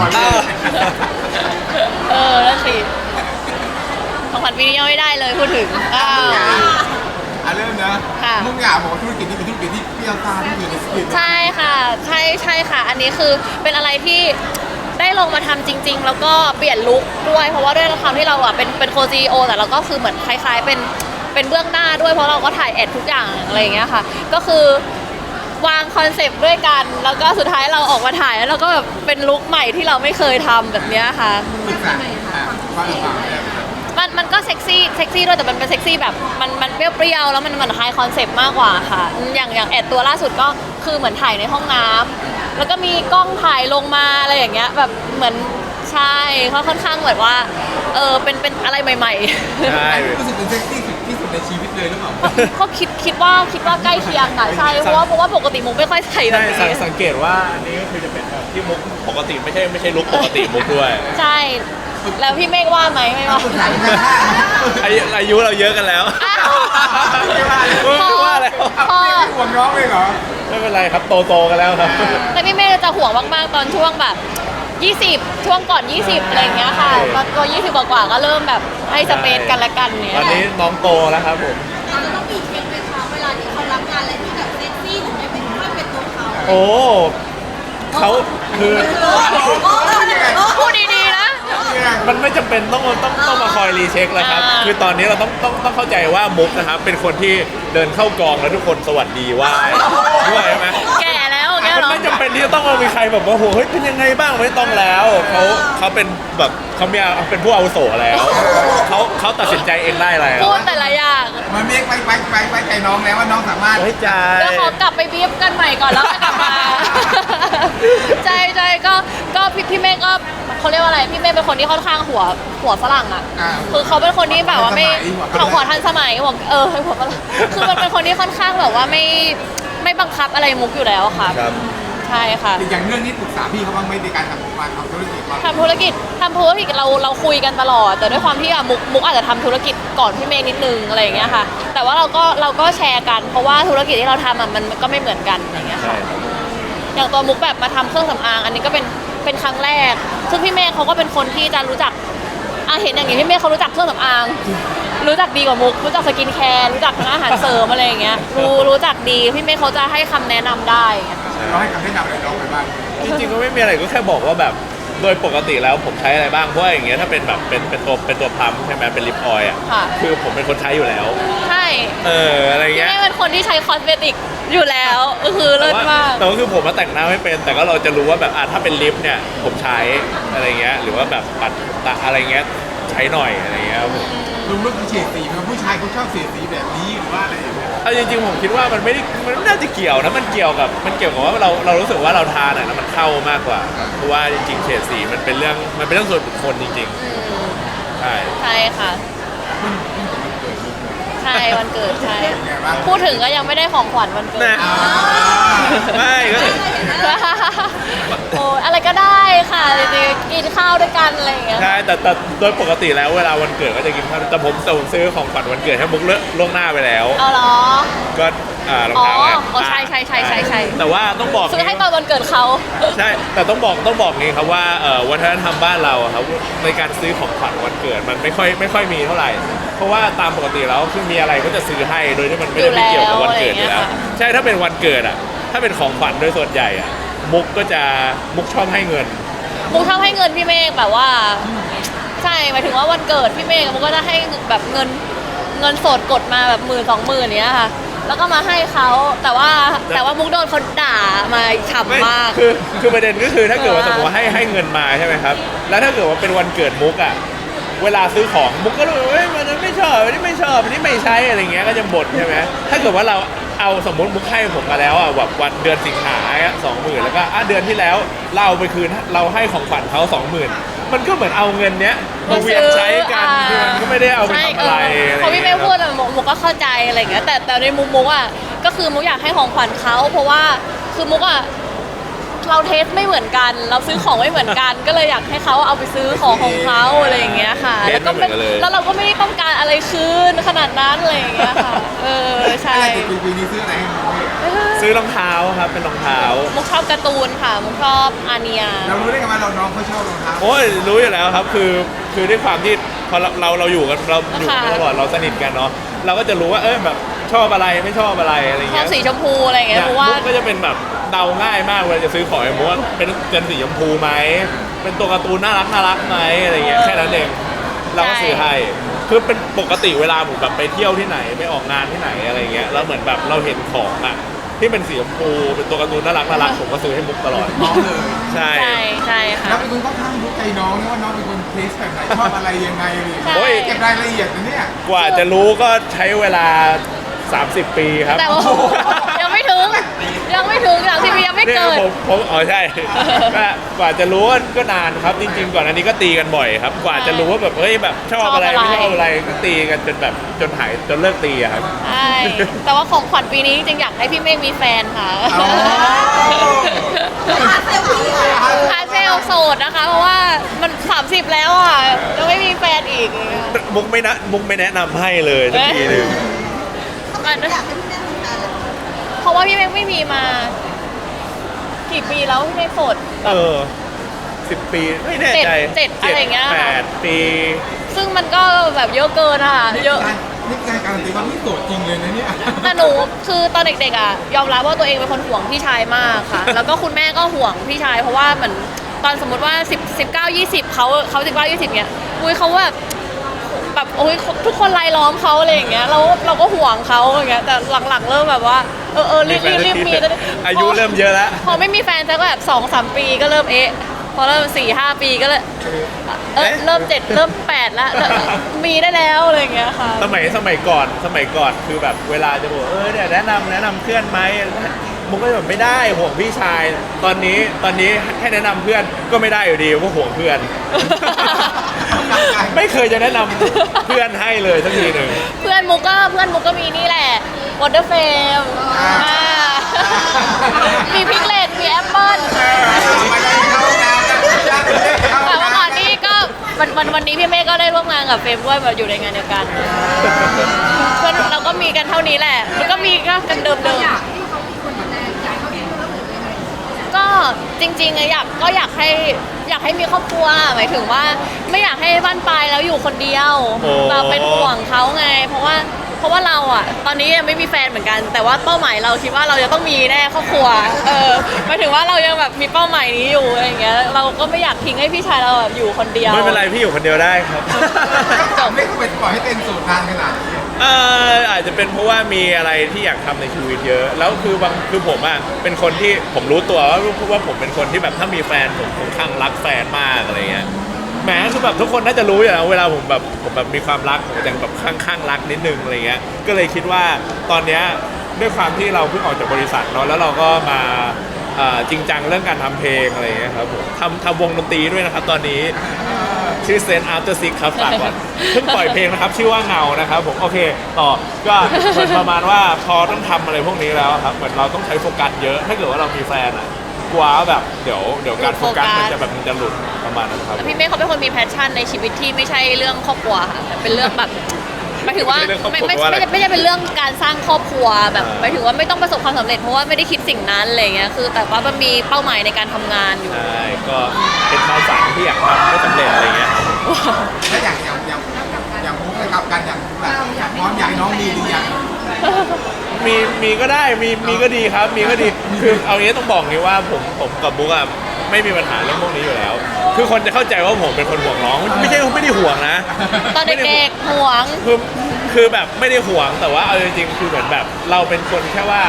ก่อนเลยเออนั่นสิของขวัญปีนี้ยังไม่ได้เลยพูดถึงอ้าว อะเริ่มนะค่ะ มุ่งหงาบอกว่าธุรกิจนี้เป็นธุรกิจที่เปรี้ยวซ่าที่สุดในชีวิตใช่ค่ะ ใช่ใช่ค่ะ อันนี้คือเป็นอะไรที่ได้ลงมาทำจริง ๆ แล้วก็เปลี่ยนลุคด้วย เพราะว่าด้วยความที่เราอะเป็นเป็นโคซีโอแต่เราก็คือเหมือนคล้าย ๆ เป็นเป็นเบื้องหน้าด้วยเพราะเราก็ถ่ายแอดทุกอย่างอะไรอย่างเงี้ยค่ะ ก็คือ วางคอนเซปต์ด้วยกัน แล้วก็สุดท้ายเราออกมาถ่ายแล้วเราก็แบบเป็นลุคใหม่ที่เราไม่เคยทำแบบเนี้ยค่ะ ศึกษาอะความลำบากเนี่ยมันมันก็เซ็กซี่เซ็กซี่ด้วยแต่มันเป็นเซ็กซี่แบบมันมันเปรี้ยวๆแล้วมันมันไฮคอนเซปต์มากกว่าค่ะอย่างอย่างแอดตัวล่าสุดก็คือเหมือนถ่ายในห้องน้ำแล้วก็มีกล้องถ่ายลงมาอะไรอย่างเงี้ยแบบเหมือนใช่เขาค่อนข้างแบบว่าเออเป็นเป็นอะไรใหม่ใช่ รู้สึกเป็นเซ็กซี่สุดที่สุด ในชีวิตเลยหรือเปล่าๆเขาคิดคิดว่าคิดว่าใกล้เคียงอะใช่เพราะว่าเพราะว่าปกติมุกไม่ค่อยใส่แบบใช่นี้สังสังเกตว่าอันนี้ก็คือจะเป็นแบบที่มุกปกติไม่ใช่ไม่ใช่ลุกปกติมุกด้วยใช่ แล้วพี่เมฆว่าไหมไม่ว่าศึกษากันนะอายุอายุเราเยอะกันแล้วอ้าวไม่ว่าเลยไม่ว่าแล้วเอาไม่ห่วงน้องเลยเหรอ ไม่เป็นไรครับโตโตๆกันแล้วครับ แต่พี่เมฆจะห่วงมากๆตอนช่วงแบบ 20 ช่วงก่อน 20อะไรอย่างเงี้ยค่ะตอนตัว20 กว่าๆก็เริ่มแบบ ให้สเปซกันและกันเนี้ยตอนนี้น้องโตแล้วครับผม เราจะต้องมีเช็คไหมคะเวลาที่เขารับงานอะไรที่แบบเซ็กซี่ถึงได้เป็นไม่เป็นตัวเขาโอ้เขาคือพูดดีๆนะ มันไม่จำเป็นต้องต้องต้องมาคอยรีเช็คแล้วครับ อ่า คือตอนนี้เราต้องต้องต้องเข้าใจว่ามุกนะครับ เป็นคนที่เดินเข้ากองแล้วทุกคนสวัสดีไหว่าด้วยใช่ไหมแก่แล้วเงี้ย มันเหรอไม่จำเป็นที่จะต้องมามีใครแบบว่าโหเฮ้ยเป็นยังไงบ้างไม่ต้องแล้วเขาเขาเป็นแบบเขามีเป็นผู้อาวุโสแล้วเขาเขาตัดสินใจเองได้แล้วพูดแต่ละอย่างมันเมฆไปไปไปไปใจน้องแล้วว่าน้องสามารถเฮ้ยใจเดี๋ยวขอกลับไปบีฟกันใหม่ก่อนแล้วค่อยกลับมาใช่ใช่ก็ก็พี่พี่เมฆก็เขาเรียกว่าอะไรพี่เมฆเป็นคนที่ค่อนข้างหัวหัวฝรั่งอะอ่าคือเขาเป็นคนที่แบบว่าไม่ทันสมัยหัวฝรั่งหัวทันสมัยหัวเออหัวฝรั่งคือมันเป็นคนที่ค่อนข้างแบบว่าไม่ ไม่บังคับอะไรมุกอยู่แล้วค่ะครับ ใช่ค่ะ อย่างเรื่องนี้ปรึกษาพี่เขาบ้างไหมในการทำการทำธุรกิจว่าทำธุรกิจทำธุรกิจเราเราคุยกันตลอด แต่ด้วยความที่อะมุกมุกอาจจะทำธุรกิจก่อนพี่เมย์นิดนึงอะไรอย่างเงี้ยค่ะ แต่ว่าเราก็เราก็แชร์กัน เพราะว่าธุรกิจที่เราทำอะมันมันก็ไม่เหมือนกันอย่างเงี้ยใช่ค่ะอย่างตัวมุกแบบมาทำเครื่องสำอางอันนี้ก็เป็นเป็นครั้งแรก ซึ่งพี่เมฆเขาก็เป็นคนที่จะรู้จัก อาเห็นอย่างนี้พี่เมฆเขารู้จักเครื่องสำอาง รู้จักดีกว่ามุก รู้จักสกินแคร์รู้จักทั้งอาหารเสริมอะไรอย่างเงี้ยรู้รู้จักดีพี่เมฆเขาจะให้คำแนะนำได้อย่างเงี้ย เราให้คำแนะนำอะไรน้องไปบ้าง จริงๆก็ไม่มีอะไรก็แค่บอกว่าแบบ โดยปกติแล้วผมใช้อะไรบ้างเพราะว่าอย่างเงี้ยถ้าเป็นแบบเป็นเป็นตัวเป็นตัวพัมใช่ไหมเป็นลิปออยล์อะค่ะ คือผมเป็นคนใช้อยู่แล้ว ใช่เอออะไรพี่เงี้ยเมฆเป็นคนที่ใช้คอสเมติกอยู่แล้วก็คือแต่เลิศว่ามากแต่ว่าคือผมมาแต่งหน้าไม่เป็น แต่ก็เราจะรู้ว่าแบบอะถ้าเป็นลิปเนี่ยผมใช้อะไรเงี้ยหรือว่าแบบปัดตะอะไรเงี้ยใช้หน่อยอะไรเงี้ยครับผม ลุงลูกเฉดสีมันผู้ชายเขาชอบเฉดสีแบบนี้หรือว่าอะไรอย่างเงี้ยเอาจริงๆผมคิดว่ามันไม่ได้มันน่าจะเกี่ยวนะมันเกี่ยวกับมันเกี่ยวกับว่าเราเรารู้สึกว่าเราทานอะแล้วมันเข้ามากกว่าเพราะว่าจริงๆเฉดสีมันเป็นเรื่องมันเป็นเรื่องส่วนบุคคลจริงๆใช่ใช่ค่ะเพิ่งเพิ่งจะมาเกิดลูกเลยใช่วันเกิดใช่เป็นไงบ้างพูดถึงก็ยังไม่ได้ของขวัญวันเกิด นะอ่าไม่ก็ โอ้อะไรก็ได้ ค่ะจริงๆกินข้าวด้วยกันอะไรอย่างเงี้ย ใช่แต่แต่โดยปกติแล้วเวลาวันเกิดก็จะกินข้าวแต่ผมแต่ผมซื้อของขวัญวันเกิดให้มุกเลิกล่วงหน้าไปแล้ว เอาเหรอ ก็อ่ารองอ๋อเท้าไงอ๋อใช่ใช่ใช่ใช่ใช่ แต่ว่าต้องบอกซื้อให้ตอนวันเกิดเขาใช่แต่ต้องบอกต้องบอกงี้ครับว่าเอ่อวัฒนธรรมบ้านเราอะครับในการซื้อของขวัญวันเกิดมันไม่ค่อยไม่ค่อยมีเท่าไหร่ เพราะว่าตามปกติแล้วคือมีอะไรก็จะซื้อให้โดยที่มันไม่ได้ไม่เกี่ยวกับวันเกิดอยู่แล้วใช่ถ้าเป็นวันเกิดอะถ้าเป็นของขวัญโดยส่วนใหญ่อะมุกก็จะมุกชอบให้เงิน มุกชอบให้เงินพี่เมฆแบบว่า ใช่หมายถึงว่าวันเกิดพี่เมฆมุกก็จะให้แบบเงินเงินสดกดมาแบบหมื่นสองหมื่นเนี้ยค่ะ แล้วก็มาให้เขาแต่ว่าแต่ว่ามุกโดนเขาด่ามาฉ่ำมาก คือคือประเด็นก็คือถ้าเกิดว่าเอสอมมติว่าให้ให้เงินมาใช่ไหมครับ แล้วถ้าเกิดว่าเป็นวันเกิดมุกอะเวลาซื้อของมุกก็รู้ว่าเฮ้ยมันนั้นไม่ชอบอันนี้ไม่ชอบอันนี้ไม่ใช้อะไรเงี้ยก็จะบ่นใช่ไหมถ้าเกิดว่าเรา เอาสมมติมุกให้ผมมาแล้วอะแบบวันเดือนสิงหาสองหมื่นแล้วก็อะเดือนที่แล้วเราเอาไปคืนเราให้ของขวัญเขาสองหมื่นมันก็เหมือนเอาเงินเนี้ยมาเวียนใช้กันคือมันก็ไม่ได้เอาไปใช่ทำอะไรเอออะไรพอพี่เมเงี้ฆยพูดอะมุกมุกก็เข้าใจอะไรอย่างเงี้ยแต่แต่ในมุมมุกอะก็คือมุกอยากให้ของขวัญเขาเพราะว่าคือมุกอะเราเทสไม่เหมือนกัน เราซื้อของไม่เหมือนกัน ก็เลยอยากให้เขาเอาไปซื้อของของเขาอะไรอย่างเงี้ยค่ะเทสแล้วก็ไม่เหมือนกันเลยแล้วเราก็ไม่ได้ต้องการอะไรคืน ขนาดนั้นอะไรอย่างเงี้ยค่ะ เออ ใช่อะไรติดปีปีนี้ซื้ออะไรให้น้องเนี่ยซื้อรองเท้าครับเป็นรองเท้า มุกชอบการ์ตูนค่ะ มุกชอบอาเนีย เรารู้ได้ไงว่าเราน้องเขาชอบรองเท้าโอ้ยรู้อยู่แล้วครับคือคือด้วยความที่พอเราเราเราอยู่กันเราอยู่กันค่ะ ตลอดเราสนิทกันเนาะเราก็จะรู้ว่าเออแบบชอบอะไรไม่ชอบอะไรอะไรชอเงี้บยสีชมพูอะไรอย่างเงี้ยเนี่ยเพราะว่า มุกก็จะเป็นแบบเดาง่ายมากเวลาจะซื้อของไอ้มุกว่าเป็นเป็นสีชมพูไหมเป็นตัวการ์ตูนน่ารักน่ารักไหมอะไรเงี้ยเออแค่นั้นเองเราก็ซื้อใช่ให้ คือเป็นปกติเวลาผมแบบไปเที่ยวที่ไหนไปออกงานที่ไหนอะไรเงี้ยแล้วเหมือนแบบเราเห็นของอะที่เป็นสีชมพูเป็นตัวการ์ตูนน่ารักน่ารักผมก็ซื้อให้มุกตลอดน้องเลยใช่ ใช่ใช่ค่ะเราเป็นคนค่อนข้างรู้ใจน้องนะว่าน้องเป็นคนเทสแบบไหนชอบอะไรยังไงเลยใช่โอ้ยเก็บรายละเอียดนะเนี่ย กว่าจะรู้ก็ใช้เวลา 30 ปีครับ แต่ว่ายังไม่ถึงยัง ไม่ถึงหลังทีวียังไม่เนี่ยเกิด ผมผมอ๋อใช่ ก็กว่าจะรู้ก็ก็นานครับจริง ๆ ก่อนอันนี้ก็ตีกันบ่อยครับ กว่าจะรู้ว่าแบบเฮ้ยแบบชอบอะไรชอบอะไร ไม่ชอบอะไรก็ตีกันจนแบบจนหายจนเลิกตีอะครับ ใช่แต่ว่าของขวัญปีนี้จริงๆอยากให้พี่เมฆมีแฟนค่ะพาเซลล์เลยคาเซลโสดนะคะ เพราะว่ามัน 30 แล้วอะแล้วไม่มีแฟนอีกอย่างเงี้ยมุกไม่นะมุกไม่แนะนำให้เลยสักทีหนึงมันอยากให้พี่แม่ ราะว่าพี่เมฆไม่มีมากี่ปีแล้วพี่เมฆโสด เออสิบปีไม่แน่ใจเจ็ดเจ็ดอะไรอย่างเงี้ย แปดปีซึ่งมันก็แบบเยอะเกินอะเยอะ นี่การการันตีว่าพี่โสดจริงเลยนะเนี่ยแต่หนูคือตอนเด็กๆอะยอมรับว่าตัวเองเป็นคนห่วงพี่ชายมากค่ะ แล้วก็คุณแม่ก็ห่วงพี่ชายเพราะว่าเหมือนตอนสมมติว่า10 19 20เขาเขา19 20เนี่ยอุ้ยเขาแบบ แบบโอ้ยทุกคนรายล้อมเขาอะไรอย่างเงี้ยเราเราก็ห่วงเขาอย่างเงี้ยแต่หลังๆเริ่มแบบว่าเออเออรีบรีบรีบมีแล้วอายุเริ่มเยอะแล้วพอไม่มีแฟนสักแบบสองสามปีก็เริ่มเอ๊ะพอเริ่มสี่ห้าปีก็เลยเออเอ๊ะเริ่มเจ็ดเริ่มแปดแล้วมีได้แล้วอะไรอย่างเงี้ยค่ะ สมัยสมัยก่อนสมัยก่อนคือแบบเวลาจะบอกเออเนี่ยแนะนำแนะนำเพื่อนไหม มุกก็จะแบบไม่ได้ห่วงพี่ชาย ตอนนี้ตอนนี้ให้แนะนำเพื่อนก็ไม่ได้อยู่ดีก็ห่วงเพื่อน ไม่เคยจะแนะนำเพื่อนให้เลยสักทีหนึ่ง เพื่อนมุกก็เพื่อนมุกก็มีนี่แหละวอเตอร์เฟมมีพิกเลตมีแอปเปิ้ลมาได้เข้าน้ำนะเข้าแต่ว่าก่อนน้ำนี้ก็วันวันวันนี้พี่เมฆก็ได้ร่วมงานกับเฟรมด้วยแบบอยู่ในงานเดียวกันเพื่อนเราก็มีกันเท่านี้แหละแล้วก็มีก็กันเดิมเจริงๆอะอยากก็อยากให้อยากให้มีครอบครัวหมายถึงว่าไม่อยากให้บ้านปลายแล้วอยู่คนเดียวโอ้ เราเป็นห่วงเขาไง เพราะว่าเพราะว่าเราอะ ตอนนี้ยังไม่มีแฟนเหมือนกัน แต่ว่าเป้าหมายเราคิดว่าเราจะต้องมีแน่ครอบครัวเออหมายถึงว่าเรายังแบบมีเป้าหมายนี้อยู่อะไรอย่างเงี้ยเราก็ไม่อยากทิ้งให้พี่ชายเราแบบอยู่คนเดียว ไม่เป็นไรพี่อยู่คนเดียวได้ครับ จบ ไม่ควรปล่อยให้เป็นโสดนานขนาดนี้ เอออาจจะเป็นเพราะว่ามีอะไรที่อยากทำในชีวิตเยอะ แล้วคือบางคือผมอะเป็นคนที่ผมรู้ตัวว่าว่าผมเป็นคนที่แบบถ้ามีแฟนผมผมข้างรักแฟนมากอะไรเงี้ยแหมคือแบบทุกคนน่าจะรู้อยู่แล้วเวลาผมแบบผมแบบมีความรักผมจะแบบข้างข้างรักนิดนึงอะไรเงี้ยก็เลยคิดว่าตอนเนี้ยด้วยความที่เราเพิ่งออกจากบริษัทเนาะแล้วเราก็มาเอ่อจริงจังเรื่องการทำเพลงอะไรเงี้ยครับผมทำทำวงดนตรีด้วยนะครับตอนนี้ ชื่อเซนอาร์เตอร์ซิกครับฝากก่อนเพิ่งปล่อยเพลงนะครับ ชื่อว่าเงานะครับ ผมโอเคต่อก็เหมือนประมาณว่าพอต้องทำอะไรพวกนี้แล้วครับเหมือนเราต้องใช้โฟกัสเยอะถ้าเกิดว่าเรามีแฟนอะกลัวว่าแบบเดี๋ยวเดี๋ยวการโฟกัสมันจะแบบมันจะหลุดประมาณนั้นครับแล้วพี่เมฆเขาเป็นคนมีแพชชั่นในชีวิตที่ไม่ใช่เรื่องครอบครัวค่ะแต่เป็นเรื่องแบบหมายถึงว่าไม่ใช่เรื่องครอบไม่ครัวไม่ว่าอะไรไม่ไม่ใช่เป็นเรื่องการสร้างครอบครัวแบบอ่าหมายถึงว่าไม่ต้องประสบความสำเร็จเพราะว่าไม่ได้คิดสิ่งนั้นอะไรเงี้ยคือ แต่ว่ามันมีเป้าหมายในการทำงานอยู่ ใช่ก็เป็นความฝันที่อยากทำไม่สำเร็จอะไรเงี้ย แล้วอย่างอย่างอย่างอย่างมุกกับกันอย่างแบบพร้อมอยากให้น้องมีหรือยังมีมีก็ได้มีมีก็ดีครับ มีก็ดีคือเอางี้ต้องบอกนี้ว่าผมผมกับบุ๊กอะไม่มีปัญหาเรื่องพวกนี้อยู่แล้ว คือคนจะเข้าใจว่าผมเป็นคนห่วงน้อง ไม่ใช่ไม่ได้ห่วงนะ ตอนเด็กๆห่วง คือคือแบบไม่ได้ห่วงแต่ว่าเอาจริงๆคือเหมือนแบบเราเป็นคนแค่ว่า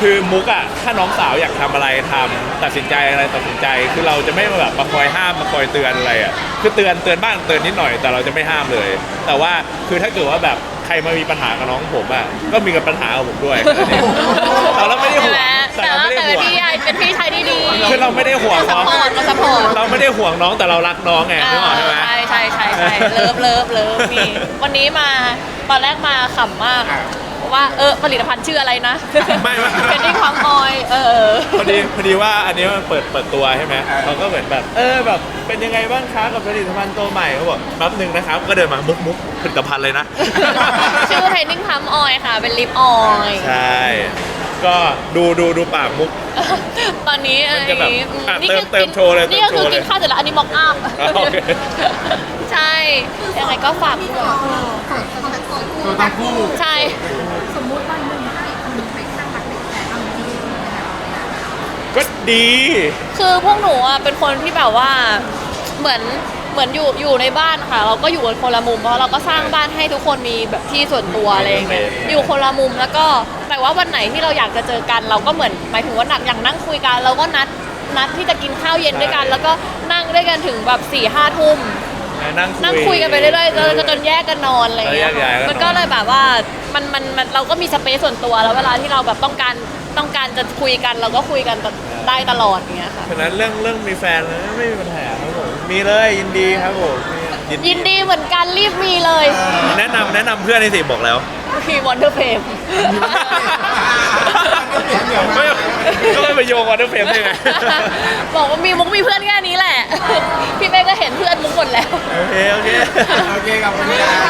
คือมุกอะถ้าน้องสาวอยากทำอะไรทำตัดสินใจอะไรตัดสินใจ คือเราจะไม่มาแบบมาคอยห้ามมาคอยเตือนอะไรอะคือเตือนเตือนบ้างเตือนนิดหน่อยแต่เราจะไม่ห้ามเลย แต่ว่าคือถ้าเกิดว่าแบบใครมามีปัญหากับน้องผมอะก็มีกับปัญหากับผมด้วยแค่นั้นเองแต่เราไม่ได้ใช่ห่วไหมงแต่แต่เราว่าไม่ได้แต่ห่วงพี่ชายเป็นพี่ชายที่ดีคือเราไม่ได้ห่วงมาซัพน้องพอร์ตมาซัพพอร์ตเราไม่ได้ห่วงน้องแต่เรารักน้องไงนึกออกใช่ไหม ใช่ใช่ใช่ใช่เลิฟเลิฟเลิฟมีวันนี้มาตอนแรกมาขำมาก อะ ว่าเออผลิตภัณฑ์ชื่ออะไรนะไม่ไม่เทนนิ่งความออยเออ พอดีพอดีว่าอันนี้มันเปิดเปิดตัวใช่ไหมเขาก็เหมือนแบบเออแบบเป็นยังไงบ้างคะกับผลิตภัณฑ์ตัวใหม่เขาบอกแป๊บหนึ่งนะครับ ก็เดินมามุกมุกผลิตภัณฑ์เลยนะ ชื่อเทนนิ่งพัมออยค่ะ เป็นลิปออย ใช่ ก็ดูดูดูปากมุก ตอนนี้มันจะแบบอัอะนี่เติมคือเติมโชว์เลยนี่ก็เติมโชคือว์เลยกินข้าวเสร็จแล้วอันนี้ม็อกอัพอะโอเค ใช่ยังไงก็ฝากด้วยตัวทั้งคู่ใช่ สมมุติวันหนึ่งถ้าอีกคนหนึ่งไปข้างรักเป็นแฟนเอาจริงๆนะคะก็ดี คือพวกหนูอะเป็นคนที่แบบว่าเหมือนเห มือนอยู่อยู่ในบ้านค่ะ เราก็อยู่กันคนละมุมเพราะเราก็สร้างบ้านให้ทุกคนมีแบบที่ส่วนตัวอะไรอย่างเงี้ยอยู่คนละมุมแล้วก็แต่ว่าวันไหนที่เราอยากจะเจอกัน เราก็เหมือนหมายถึงว่าหนักอย่างนั่งคุยกัน เราก็นัดนัดที่จะกินข้าวเย็นด้วยกัน แล้วก็นั่งด้วยกันถึงแบบสี่ห้าทุ่มนั่งนั่งคุยกันไปเรื่อยๆจนจนแยกกันนอนอะไรอย่างเงี้ยแล้วแยกย้ายกันนอนมันก็เลยแบบว่ามันมันมันเราก็มีสเปซส่วนตัวแล้วเวลาที่เราแบบต้องการต้องการจะคุยกันเราก็คุยกันได้ตลอดอย่างเงี้ยค่ะฉะนั้นเรื่องเรื่องมีแฟนนะไม่มีปัญหาครับผ มมีเลยยินดีครับผมยินดีเหมือนกันรีบมีเลยแนะนำแนะนำเพื่อนในสิบอกแล้วมีวอนเดอร์เฟมไม่ก็ไม่ไปโยงวันเดอร์เฟรมได้ไงบอกว่ามีมุกมีเพื่อนแค่นี้แหละ พี่เป้ก็เห็นเพื่อนมุกหมดแล้ว โอเค โอเค โอเคกับคุณยาเ